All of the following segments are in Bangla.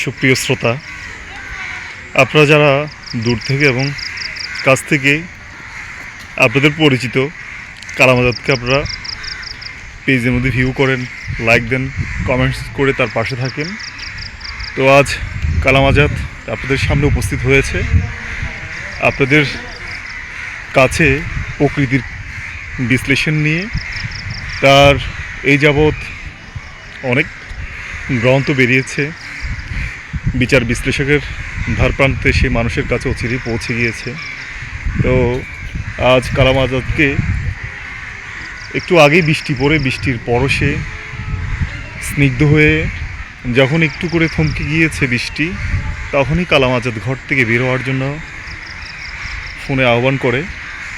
সুপ্রিয় শ্রোতা, আপনারা যারা দূর থেকে এবং কাছ থেকে আপনাদের পরিচিত কালামাজাতকে আপনারা পেজের মধ্যে ভিউ করেন লাইক দেন কমেন্টস করে তার পাশে থাকেন। তো আজ কালামাজাত আপনাদের সামনে উপস্থিত হয়েছে। আপনাদের কাছে প্রকৃতির বিশ্লেষণ নিয়ে তার এই যাবৎ অনেক গ্রন্থ বেরিয়েছে। বিচার বিশ্লেষকের ধারপ্রান্তে সেই মানুষের কাছে অচিরেই পৌঁছে গিয়েছে। তো আজ কালাম আজাদকে একটু আগেই বৃষ্টি পড়ে, বৃষ্টির পরশে স্নিগ্ধ হয়ে যখন একটু করে থমকে গিয়েছে বৃষ্টি, তখনই কালাম আজাদ ঘর থেকে বের হওয়ার জন্য ফোনে আহ্বান করে।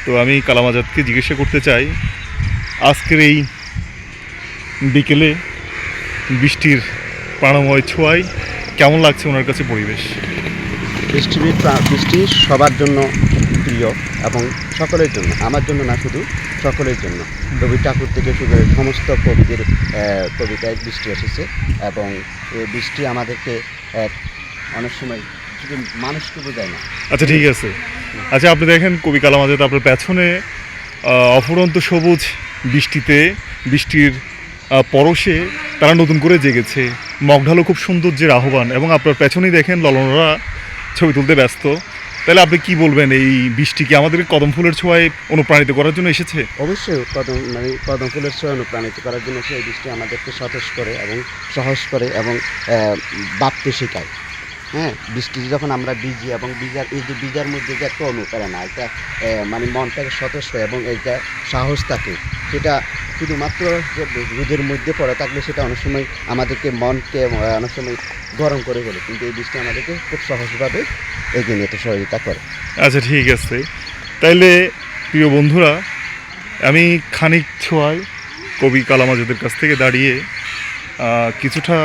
তো আমি কালাম আজাদকে জিজ্ঞাসা করতে চাই, আজকের এই বিকেলে বৃষ্টির প্রাণময় ছোঁয়ায় কেমন লাগছে ওনার কাছে পরিবেশ? প্রা- বৃষ্টি সবার জন্য প্রিয় এবং সকলের জন্য আমার জন্য না শুধু সকলের জন্য। রবি ঠাকুর থেকে শুরু করে সমস্ত কবিদের কবিতায় বৃষ্টি এসেছে এবং এই বৃষ্টি আমাদেরকে এক অনেক সময় শুধু মানুষকে বোঝায় না। আচ্ছা ঠিক আছে। আচ্ছা আপনি দেখেন কবি কালাম আজাদ আপনার পেছনে অফুরন্ত সবুজ বৃষ্টিতে বৃষ্টির পরশে তারা নতুন করে জেগেছে। মগঢালো খুব সৌন্দর্যের আহ্বান এবং আপনার পেছনেই দেখেন ললনরা ছবি তুলতে ব্যস্ত। তাহলে আপনি কি বলবেন? এই বৃষ্টি কি আমাদের কদম ফুলের ছোঁয়ায় অনুপ্রাণিত করার জন্য এসেছে? অবশ্যই, কদম মানে কদম ফুলের সহ অনুপ্রাণিত করার জন্য সেই বৃষ্টি আমাদেরকে সতেজ করে এবং সহজ করে এবং ভাবতে শেখায়। হ্যাঁ বৃষ্টি যখন আমরা বিজি এবং বিজার এই যে বিজার মধ্যে যে একটা অনুপ্রেরণা একটা মানে মনটাকে সতেজ হয় এবং এইটা সাহস থাকে সেটা শুধুমাত্র যে রোদের মধ্যে পড়ে থাকলে সেটা অনেক সময় আমাদেরকে মনকে অনেক সময় গরম করে ফেলে। কিন্তু এই বৃষ্টি আমাদেরকে খুব সহজভাবে এগিয়ে নিতে সহযোগিতা করে। আচ্ছা ঠিক আছে। তাইলে, প্রিয় বন্ধুরা, আমি খানিক ছোঁয়ায় কবি কালাম আজাদের কাছ থেকে দাঁড়িয়ে কিছুটা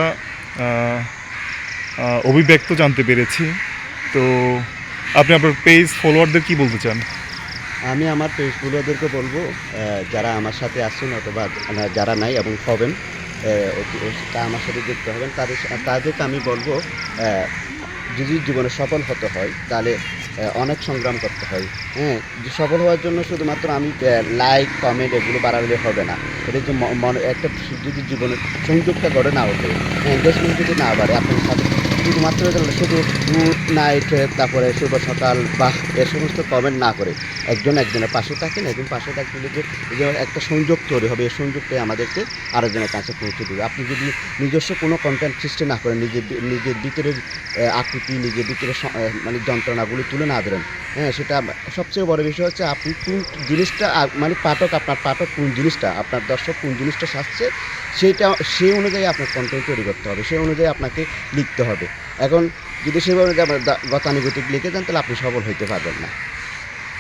অভিব্যক্ত জানতে পেরেছি। তো, আপনি আপনার পেজ ফলোয়ারদের কি বলতে চান? আমি আমার পেজগুলোদেরকে বলব আহ, যারা আমার সাথে আসছেন অথবা যারা নাই এবং হবেন তা আমার সাথে যুক্ত হবেন। তাদের তাদেরকে আমি বলব যদি জীবনে সফল হতে হয় তাহলে অনেক সংগ্রাম করতে হয়। হ্যাঁ সফল হওয়ার জন্য শুধুমাত্র আমি লাইক কমেন্ট এগুলো বাড়ালে হবে না। এটা যে মনে একটা যদি জীবনের সংযোগটা গড়ে না ওঠে এঙ্গেজমেন্ট যদি না বাড়ে আপনার সাথে শুধুমাত্র শুধু গুড নাইট তারপরে শুভ সকাল বা এ সমস্ত কমেন্ট না করে একজন একজনের পাশে থাকেন, একজন পাশে থাকলে যে একটা সংযোগ তৈরি হবে এই সংযোগটাই আমাদেরকে আরেকজনের কাছে পৌঁছে দেবে। আপনি যদি নিজস্ব কোনো কন্টেন্ট সৃষ্টি না করেন, নিজের নিজের ভিতরের আকৃতি, নিজের ভিতরের মানে যন্ত্রণাগুলো তুলে না ধরেন হ্যাঁ সেটা সবচেয়ে বড় বিষয় হচ্ছে আপনি কোন জিনিসটা মানে পাঠক আপনার পাঠক কোন জিনিসটা, আপনার দর্শক কোন জিনিসটা শাসছে সেইটা, সেই অনুযায়ী আপনার কন্টেন্ট তৈরি করতে হবে, সেই অনুযায়ী আপনাকে লিখতে হবে। এখন যদি সেভাবে গতানুগতিক লিখে যান তাহলে আপনি সফল হইতে পারবেন না।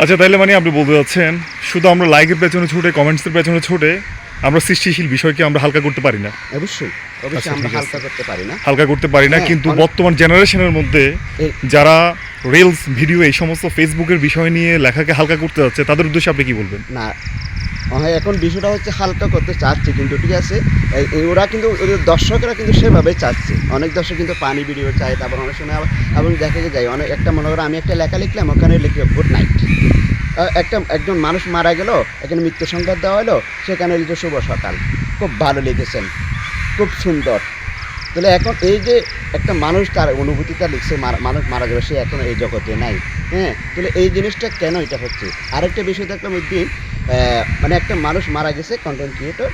আচ্ছা তাহলে মানে আপনি বলতে চাচ্ছেন শুধু আমরা লাইকের পেছনে ছুটে কমেন্টসের পেছনে ছুটে আমরা সৃষ্টিশীল বিষয়কে আমরা হালকা করতে পারি না। অবশ্যই। আচ্ছা, অবশ্যই আমরা হালকা করতে পারি না। হালকা করতে পারি না হ্যাঁ, কিন্তু বর্তমান জেনারেশনের মধ্যে যারা রিলস ভিডিও এই সমস্ত ফেসবুকের বিষয় নিয়ে লেখাকে হালকা করতে যাচ্ছে তাদের উদ্দেশ্যে আপনি কি বলবেন? না হ্যাঁ এখন বিষয়টা হচ্ছে হালকা করতে চাচ্ছে কিন্তু ঠিক আছে? ওরা কিন্তু ওদের দর্শকরা কিন্তু সেভাবে চাচ্ছে। অনেক দর্শক কিন্তু পানি ভিডিও চায় তারপর অনেক সময় আবার এবং দেখে যায় অনেক একটা মনে করো আমি একটা লেখা লিখলাম ওখানে লিখি গুড নাইট একটা, একজন মানুষ মারা গেল, এখানে মৃত্যু সংবাদ দেওয়া হলো, সেখানে লিখে শুভ সকাল। খুব ভালো লিখেছেন, খুব সুন্দর। তাহলে এখন এই যে একটা মানুষ তার অনুভূতিটা লিখছে মানুষ মারা যাবে, সে এখন এই জগতে নাই হ্যাঁ? তাহলে এই জিনিসটা কেন এটা হচ্ছে? আরেকটা বিষয় দেখলাম ওই দিন মানে একটা মানুষ মারা গেছে কন্টেন্ট ক্রিয়েটর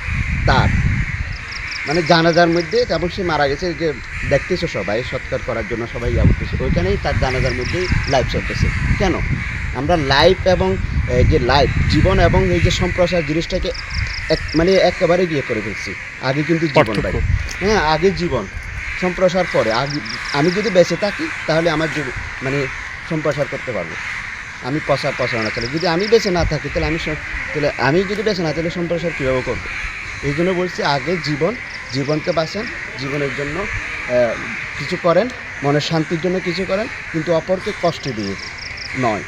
তার। মানে জানাজার মধ্যে এবং সে মারা গেছে যে দেখতেছে সবাই, সৎকার করার জন্য সবাই ইয়া করতেছে ওইখানেই তার জানাজার মধ্যেই লাইভ চলতেছে। কেন? আমরা লাইভ এবং এই যে লাইভ জীবন এবং এই যে সম্প্রসার জিনিসটাকে এক মানে একেবারে গিয়ে করে ফেলছি। আগে কিন্তু জীবন ভাই। হ্যাঁ আগে জীবন। সম্প্রসার পরে। আগে আমি যদি বেঁচে থাকি তাহলে আমার জীব- মানে সম্প্রসার করতে পারব। আমি পশা পশানো চলে। যদি আমি বেঁচে না থাকি তাহলে আমি তাহলে আমি যদি বেঁচে না তাহলে সম্প্রসার কীভাবে করব? এই জন্য বলছি আগে জীবন জীবনকে বাঁচেন জীবনের জন্য কিছু করেন মনের শান্তির জন্য কিছু করেন কিন্তু অপরকে কষ্ট দিয়ে নয়।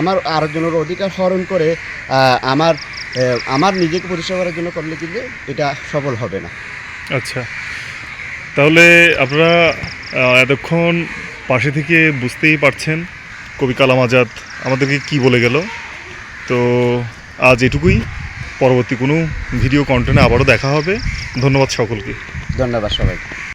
আমার আরেকজনের অধিকার হরণ করে আমার আমার নিজেকে পরিষ্কার করার জন্য করলে কিন্তু এটা সফল হবে না। আচ্ছা। তাহলে আপনারা এতক্ষণ পাশে থেকে বুঝতেই পারছেন কবি কালাম আজাদ আমাদেরকে কি বলে গেল। তো আজ এটুকুই। পরবর্তী কোনো ভিডিও কন্টেন্টে আবারও দেখা হবে। ধন্যবাদ সকলকে। ধন্যবাদ সবাইকে।